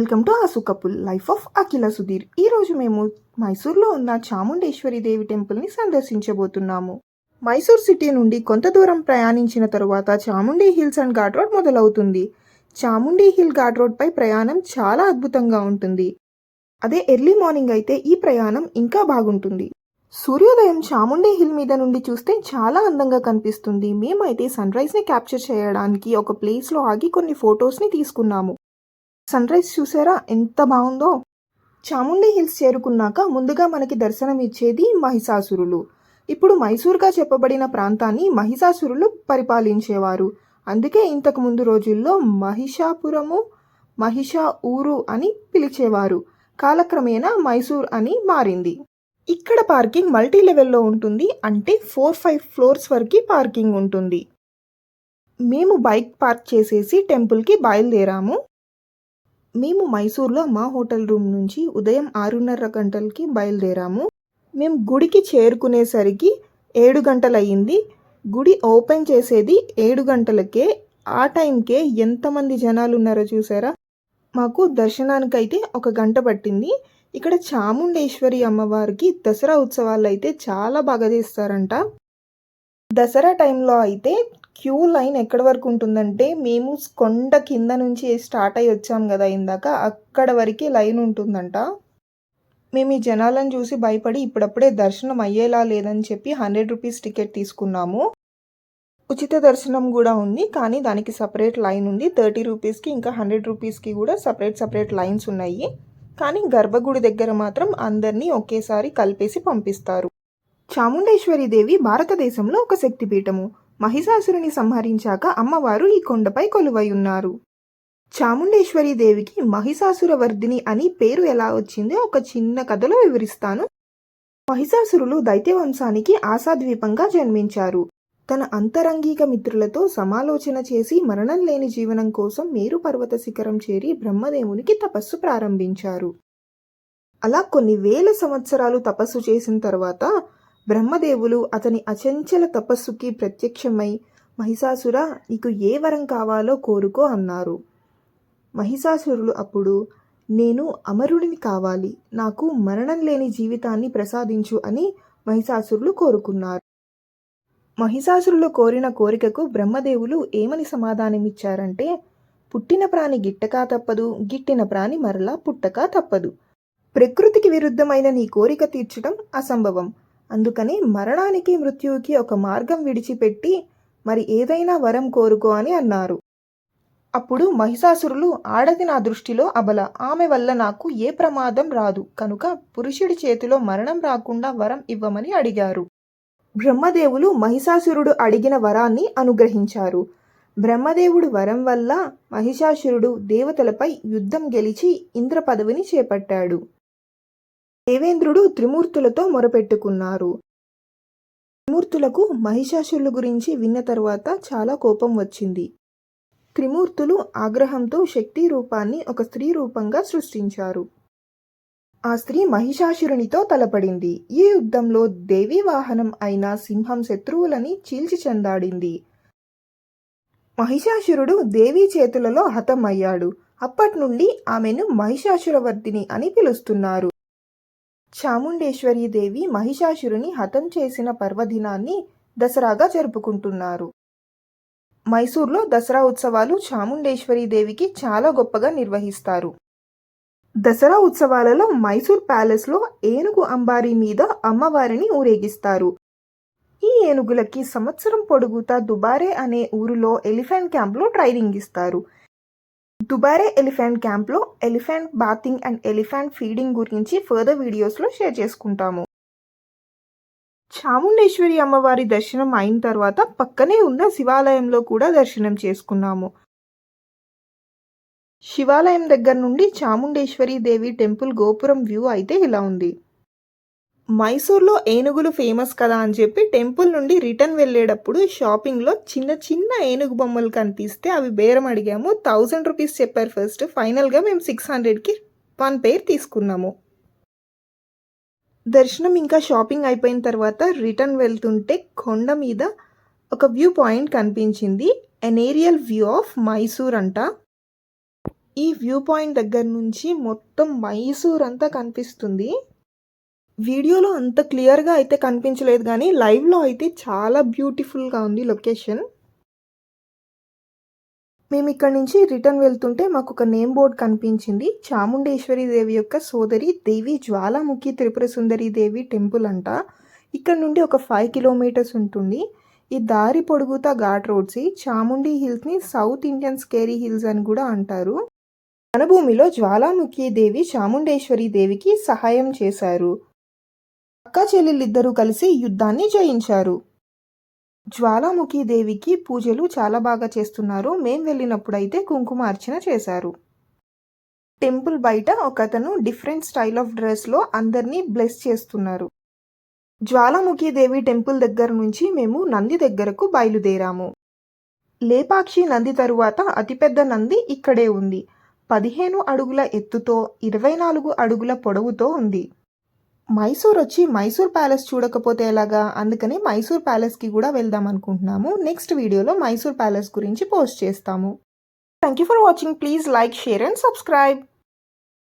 Welcome to Asu couple life of Akhila Sudheer. ఈ రోజు మేము మైసూర్లో ఉన్న చాముండేశ్వరి దేవి టెంపుల్ని సందర్శించబోతున్నాము. మైసూర్ సిటీ నుండి కొంత దూరం ప్రయాణించిన తరువాత Chamundi hills and ghat road మొదలవుతుంది. చాముండి హిల్ ఘాట్ రోడ్పై ప్రయాణం చాలా అద్భుతంగా ఉంటుంది. అదే ఎర్లీ మార్నింగ్ అయితే ఈ ప్రయాణం ఇంకా బాగుంటుంది. సూర్యోదయం చాముండి హిల్ మీద నుండి చూస్తే చాలా అందంగా కనిపిస్తుంది. మేమైతే సన్ రైజ్ని క్యాప్చర్ చేయడానికి ఒక ప్లేస్లో ఆగి కొన్ని ఫొటోస్ని తీసుకున్నాము. సన్ రైజ్ చూసారా? ఎంత బాగుందో? చాముండి హిల్స్ చేరుకున్నాక ముందుగా మనకి దర్శనం ఇచ్చేది మహిషాసురులు. ఇప్పుడు మైసూర్గా చెప్పబడిన ప్రాంతాన్ని మహిషాసురులు పరిపాలించేవారు. అందుకే ఇంతకు ముందు రోజుల్లో మహిషాపురము మహిషా ఊరు అని పిలిచేవారు. కాలక్రమేణా మైసూర్ అని మారింది. ఇక్కడ పార్కింగ్ మల్టీ లెవెల్లో ఉంటుంది. అంటే ఫోర్ ఫైవ్ ఫ్లోర్స్ వరకు పార్కింగ్ ఉంటుంది. మేము బైక్ పార్క్ చేసేసి టెంపుల్కి బయలుదేరాము. మేము మైసూర్లో మా హోటల్ రూమ్ నుంచి ఉదయం ఆరున్నర గంటలకి బయలుదేరాము. మేము గుడికి చేరుకునేసరికి ఏడు గంటలయ్యింది. గుడి ఓపెన్ చేసేది ఏడు గంటలకే. ఆ టైంకే ఎంతమంది జనాలు ఉన్నారో చూసారా? మాకు దర్శనానికైతే ఒక గంట పట్టింది. ఇక్కడ చాముండేశ్వరి అమ్మవారికి దసరా ఉత్సవాలు అయితే చాలా బాగా చేస్తారంట. దసరా టైంలో అయితే క్యూ లైన్ ఎక్కడి వరకు ఉంటుందంటే మేము కొండ కింద నుంచి స్టార్ట్ అయ్యి వచ్చాం కదా ఇందాక అక్కడ వరకు లైన్ ఉంటుందంట. మేము ఈ జనాలను చూసి భయపడి ఇప్పుడప్పుడే దర్శనం అయ్యేలా లేదని చెప్పి హండ్రెడ్ రూపీస్ టికెట్ తీసుకున్నాము. ఉచిత దర్శనం కూడా ఉంది కానీ దానికి సపరేట్ లైన్ ఉంది. థర్టీ రూపీస్కి ఇంకా హండ్రెడ్ రూపీస్కి కూడా సపరేట్ సపరేట్ లైన్స్ ఉన్నాయి. కానీ గర్భగుడి దగ్గర మాత్రం అందరినీ ఒకేసారి కలిపేసి పంపిస్తారు. చాముండేశ్వరిదేవి భారతదేశంలో ఒక శక్తిపీఠము. మహిషాసురుని సంహరించాక అమ్మవారు ఈ కొండపై కొలువై ఉన్నారు. చాముండేశ్వరి దేవికి మహిషాసురవర్ధిని అని పేరు ఎలా వచ్చిందో ఒక చిన్న కథలో వివరిస్తాను. మహిషాసురులు దైత్యవంశానికి ఆశాద్వీపంగా జన్మించారు. తన అంతరంగిక మిత్రులతో సమాలోచన చేసి మరణం లేని జీవనం కోసం మేరు పర్వత శిఖరం చేరి బ్రహ్మదేవునికి తపస్సు ప్రారంభించారు. అలా కొన్ని వేల సంవత్సరాలు తపస్సు చేసిన తర్వాత బ్రహ్మదేవులు అతని అచంచల తపస్సుకి ప్రత్యక్షమై మహిషాసుర నీకు ఏ వరం కావాలో కోరుకో అన్నారు. మహిషాసురులు అప్పుడు నేను అమరుడిని కావాలి. నాకు మరణం లేని జీవితాన్ని ప్రసాదించు అని మహిషాసురులు కోరుకున్నారు. మహిషాసురులు కోరిన కోరికకు బ్రహ్మదేవులు ఏమని సమాధానమిచ్చారంటే పుట్టిన ప్రాణి గిట్టకా తప్పదు గిట్టిన ప్రాణి మరలా పుట్టక తప్పదు. ప్రకృతికి విరుద్ధమైన నీ కోరిక తీర్చడం అసంభవం. అందుకని మరణానికి మృత్యువుకి ఒక మార్గం విడిచిపెట్టి మరి ఏదైనా వరం కోరుకో అని అన్నారు. అప్పుడు మహిషాసురులు ఆడది నా దృష్టిలో అబల. ఆమె వల్ల నాకు ఏ ప్రమాదం రాదు. కనుక పురుషుడి చేతిలో మరణం రాకుండా వరం ఇవ్వమని అడిగారు. బ్రహ్మదేవులు మహిషాసురుడు అడిగిన వరాన్ని అనుగ్రహించారు. బ్రహ్మదేవుడు వరం వల్ల మహిషాసురుడు దేవతలపై యుద్ధం గెలిచి ఇంద్ర పదవిని చేపట్టాడు. దేవేంద్రుడు త్రిమూర్తులతో మొరపెట్టుకున్నారు. త్రిమూర్తులకు మహిషాసురుల గురించి విన్న తర్వాత చాలా కోపం వచ్చింది. త్రిమూర్తులు ఆగ్రహంతో శక్తి రూపాన్ని ఒక స్త్రీ రూపంగా సృష్టించారు. ఆ స్త్రీ మహిషాసురునితో తలపడింది. ఈ యుద్ధంలో దేవి వాహనం అయిన సింహం శత్రువులని చీల్చి చెందాడింది మహిషాసురుడు దేవి చేతులలో హతమయ్యాడు. అప్పటి నుండి ఆమెను మహిషాసురవర్ధిని అని పిలుస్తున్నారు. చాముండేశ్వరి దేవి మహిషాసురుని హతం చేసిన పర్వదినాన్ని దసరాగా జరుపుకుంటున్నారు. మైసూర్లో దసరా ఉత్సవాలు చాముండేశ్వరి దేవికి చాలా గొప్పగా నిర్వహిస్తారు. దసరా ఉత్సవాలలో మైసూర్ ప్యాలెస్లో ఏనుగు అంబారీ మీద అమ్మవారిని ఊరేగిస్తారు. ఈ ఏనుగులకి సంవత్సరం పొడుగుతా దుబారే అనే ఊరిలో ఎలిఫెంట్ క్యాంప్లో ట్రైనింగ్ ఇస్తారు. దుబారే ఎలిఫెంట్ క్యాంప్లో elephant bathing and elephant feeding గురించి ఫర్దర్ వీడియోస్లో షేర్ చేసుకుంటాము. చాముండేశ్వరి అమ్మవారి దర్శనం అయిన తర్వాత పక్కనే ఉన్న శివాలయంలో కూడా దర్శనం చేసుకున్నాము. శివాలయం దగ్గర నుండి చాముండేశ్వరి దేవి టెంపుల్ గోపురం వ్యూ అయితే ఇలా ఉంది. మైసూర్లో ఏనుగులు ఫేమస్ కదా అని చెప్పి టెంపుల్ నుండి రిటర్న్ వెళ్ళేటప్పుడు షాపింగ్లో చిన్న చిన్న ఏనుగు బొమ్మలు కనిపిస్తే అవి బేరం అడిగాము. థౌజండ్ రూపీస్ చెప్పారు ఫస్ట్. ఫైనల్గా మేము సిక్స్ హండ్రెడ్కి వన్ పేర్ తీసుకున్నాము. దర్శనం ఇంకా షాపింగ్ అయిపోయిన తర్వాత రిటర్న్ వెళ్తుంటే కొండ మీద ఒక వ్యూ పాయింట్ కనిపించింది. An aerial view of Mysore అంట. ఈ వ్యూ పాయింట్ దగ్గర నుంచి మొత్తం మైసూర్ అంతా కనిపిస్తుంది. వీడియోలో అంత క్లియర్గా అయితే కనిపించలేదు కానీ లైవ్లో అయితే చాలా బ్యూటిఫుల్గా ఉంది లొకేషన్. మేము ఇక్కడ నుంచి రిటర్న్ వెళ్తుంటే మాకు ఒక నేమ్ బోర్డ్ కనిపించింది. చాముండేశ్వరి దేవి యొక్క సోదరి దేవి జ్వాలాముఖి త్రిపుర సుందరి దేవి టెంపుల్ అంట. ఇక్కడ నుండి ఒక ఫైవ్ కిలోమీటర్స్ ఉంటుంది. ఈ దారి పొడుగుతా ఘాట్ రోడ్స్ చాముండి హిల్స్ని సౌత్ ఇండియన్ స్కేరీ హిల్స్ అని కూడా అంటారు. వనభూమిలో జ్వాలాముఖి దేవి చాముండేశ్వరి దేవికి సహాయం చేశారు. అక్క చెల్లెళ్ళిద్దరూ కలిసి యుద్ధాన్ని జయించారు. జ్వాలాముఖి దేవికి పూజలు చాలా బాగా చేస్తున్నారు. మేం వెళ్ళినప్పుడైతే కుంకుమ అర్చన చేశారు. టెంపుల్ బయట ఒకతను డిఫరెంట్ స్టైల్ ఆఫ్ డ్రెస్లో అందరినీ బ్లెస్ చేస్తున్నారు. జ్వాలాముఖి దేవి టెంపుల్ దగ్గర నుంచి మేము నంది దగ్గరకు బయలుదేరాము. లేపాక్షి నంది తరువాత అతిపెద్ద నంది ఇక్కడే ఉంది. పదిహేను అడుగుల ఎత్తుతో ఇరవై నాలుగు అడుగుల పొడవుతో ఉంది. మైసూర్ వచ్చి మైసూర్ ప్యాలెస్ చూడకపోతే ఎలాగా? అందుకని మైసూర్ ప్యాలెస్కి కూడా వెళ్దాం అనుకుంటున్నాము. నెక్స్ట్ వీడియోలో మైసూర్ ప్యాలెస్ గురించి పోస్ట్ చేస్తాము. Thank you for watching please like share and subscribe